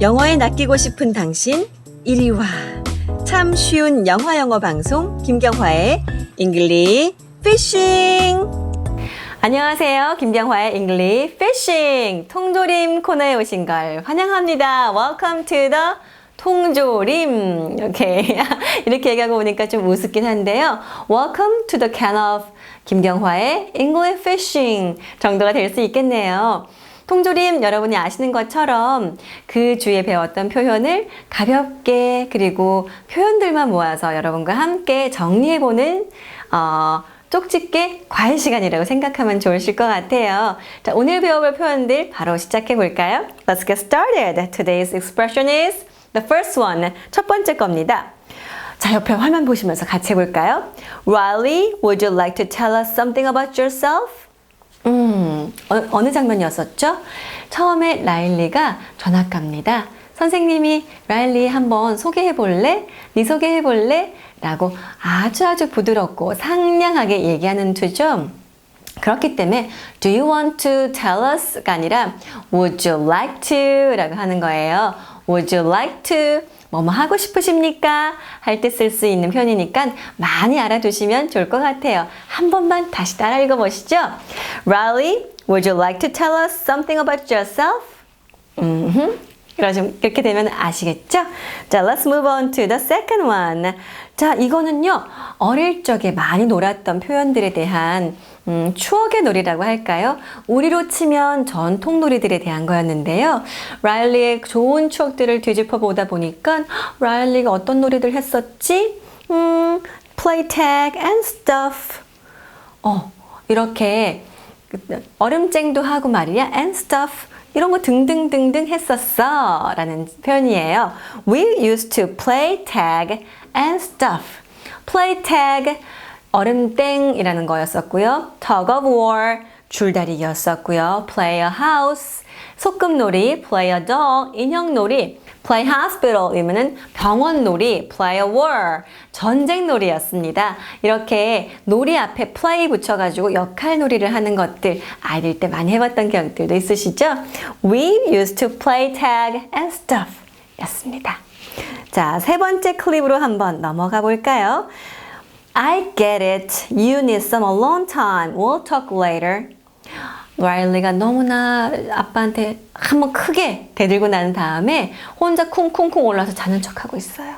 영어에 낚이고 싶은 당신 이리 와. 참 쉬운 영화 영어 방송 김경화의 잉글리 피싱. 안녕하세요. 김경화의 잉글리 피싱 통조림 코너에 오신 걸 환영합니다. Welcome to the 통조림 이렇게 이렇게 얘기하고 보니까 좀 우습긴 한데요. Welcome to the can of 김경화의 English Fishing 정도가 될 수 있겠네요. 통조림 여러분이 아시는 것처럼 그 주에 배웠던 표현을 가볍게 그리고 표현들만 모아서 여러분과 함께 정리해보는 어, 쪽집게 과외 시간이라고 생각하면 좋으실 것 같아요. 자, 오늘 배워볼 표현들 바로 시작해 볼까요? Let's get started. Today's expression is the first one. 첫 번째 겁니다. 자, 옆에 화면 보시면서 같이 해볼까요? Riley, would you like to tell us something about yourself? 음, 어, 느 장면이었었죠? 처음에 라일리가 전학 갑니다. 선생님이 라일리 한번 소개해 볼래? 네 소개해 볼래? 라고 아주 아주 부드럽고 상냥하게 얘기하는 투죠. 그렇기 때문에 do you want to tell us가 아니라 would you like to 라고 하는 거예요. would you like to 뭐뭐 하고 싶으십니까? 할 때 쓸 수 있는 표현이니까 많이 알아두시면 좋을 것 같아요. 한 번만 다시 따라 읽어보시죠. Riley, would you like to tell us something about yourself? 음흠. 그러시면 그렇게 되면 아시겠죠? 자, let's move on to the second one. 자, 이거는요, 어릴 적에 많이 놀았던 표현들에 대한 음, 추억의 놀이라고 할까요? 우리로 치면 전통 놀이들에 대한 거였는데요. 라일리의 좋은 추억들을 뒤집어 보다 보니까 라일리가 어떤 놀이들 했었지? 음, play tag and stuff. 어, 이렇게 얼음쟁도 하고 말이야 and stuff 이런 거 등등등등 했었어 라는 표현이에요. We used to play tag and stuff. play tag 얼음땡이라는 거였었고요. tug of war 줄다리기였었고요. play a house 소꿉놀이 play a doll 인형놀이 play hospital 이면은 병원놀이 play a war 전쟁놀이였습니다. 이렇게 놀이 앞에 play 붙여가지고 역할놀이를 하는 것들 아이들 때 많이 해봤던 기억들도 있으시죠? We used to play tag and stuff 였습니다. 자, 세 번째 클립으로 한번 넘어가 볼까요? I get it. You need some alone time. We'll talk later. 라일리가 너무나 아빠한테 한번 크게 대들고 난 다음에 혼자 쿵쿵쿵 올라서 자는 척하고 있어요.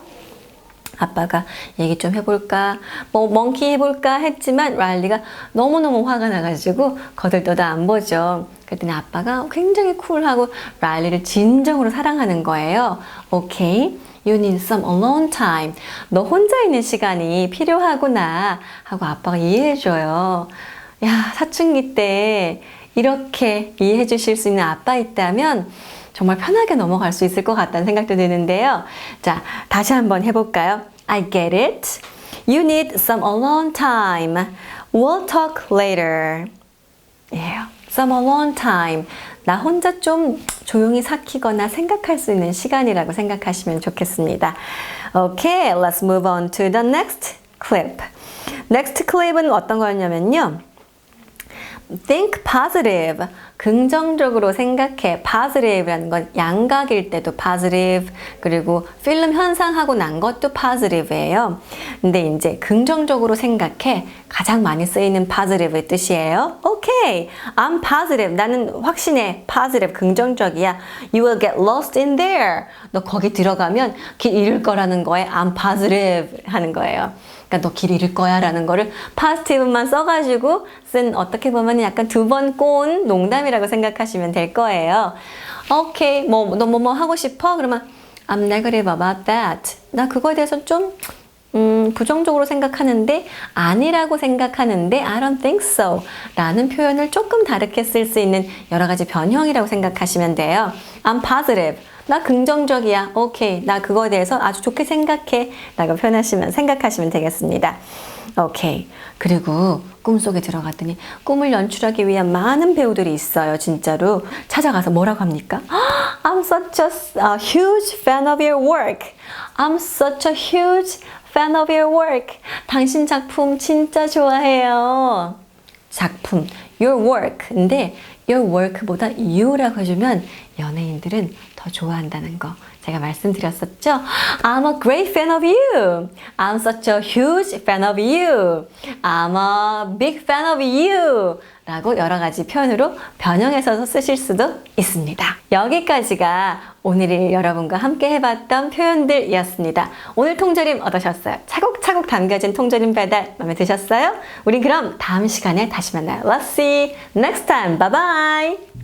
아빠가 얘기 좀 해볼까, 뭐 멍키 해볼까 했지만 라일리가 너무너무 화가 나가지고 거들떠도 안 보죠. 그랬더니 아빠가 굉장히 쿨하고 라일리를 진정으로 사랑하는 거예요. 오케이. You need some alone time. 너 혼자 있는 시간이 필요하구나. 하고 아빠가 이해해줘요. 야, 사춘기 때 이렇게 이해해 주실 수 있는 아빠 있다면 정말 편하게 넘어갈 수 있을 것 같다는 생각도 드는데요. 자, 다시 한번 해볼까요? I get it. You need some alone time. We'll talk later. 예요. Some alone time. 나 혼자 좀 조용히 삭히거나 생각할 수 있는 시간이라고 생각하시면 좋겠습니다. Okay, let's move on to the next clip. next clip은 어떤 거였냐면요. think positive. 긍정적으로 생각해. positive라는 건 양각일 때도 positive. 그리고 필름 현상하고 난 것도 positive예요. 근데 이제 긍정적으로 생각해. 가장 많이 쓰이는 positive의 뜻이에요. Okay, I'm positive. 나는 확신해. positive, 긍정적이야. You will get lost in there. 너 거기 들어가면 길 잃을 거라는 거에 I'm positive 하는 거예요. 그러니까 너 길 잃을 거야 라는 거를 positive만 써가지고 쓴 어떻게 보면 약간 두 번 꼬은 농담이라고 생각하시면 될 거예요. 오케이, 뭐, 너뭐뭐 하고 싶어? 그러면 I'm negative about that. 나 그거에 대해서 좀 음, 부정적으로 생각하는데 아니라고 생각하는데 I don't think so 라는 표현을 조금 다르게 쓸 수 있는 여러 가지 변형이라고 생각하시면 돼요. I'm positive. 나 긍정적이야. 오케이. 나 그거에 대해서 아주 좋게 생각해. 라고 표현하시면, 생각하시면 되겠습니다. 오케이. 그리고 꿈속에 들어갔더니 꿈을 연출하기 위한 많은 배우들이 있어요. 진짜로. 찾아가서 뭐라고 합니까? I'm such a, huge fan of your work. I'm such a huge fan of your work. 당신 작품 진짜 좋아해요. 작품, your work. 근데 your work보다 you라고 해주면 연예인들은 더 좋아한다는 거 제가 말씀드렸었죠? I'm a great fan of you. I'm such a huge fan of you. I'm a big fan of you. 라고 여러 가지 표현으로 변형해서 쓰실 수도 있습니다. 여기까지가 오늘 여러분과 함께 해봤던 표현들이었습니다. 오늘 통조림 어떠셨어요? 차곡차곡 담겨진 통조림 배달 마음에 드셨어요? 우리 그럼 다음 시간에 다시 만나요. Let's see next time. Bye bye.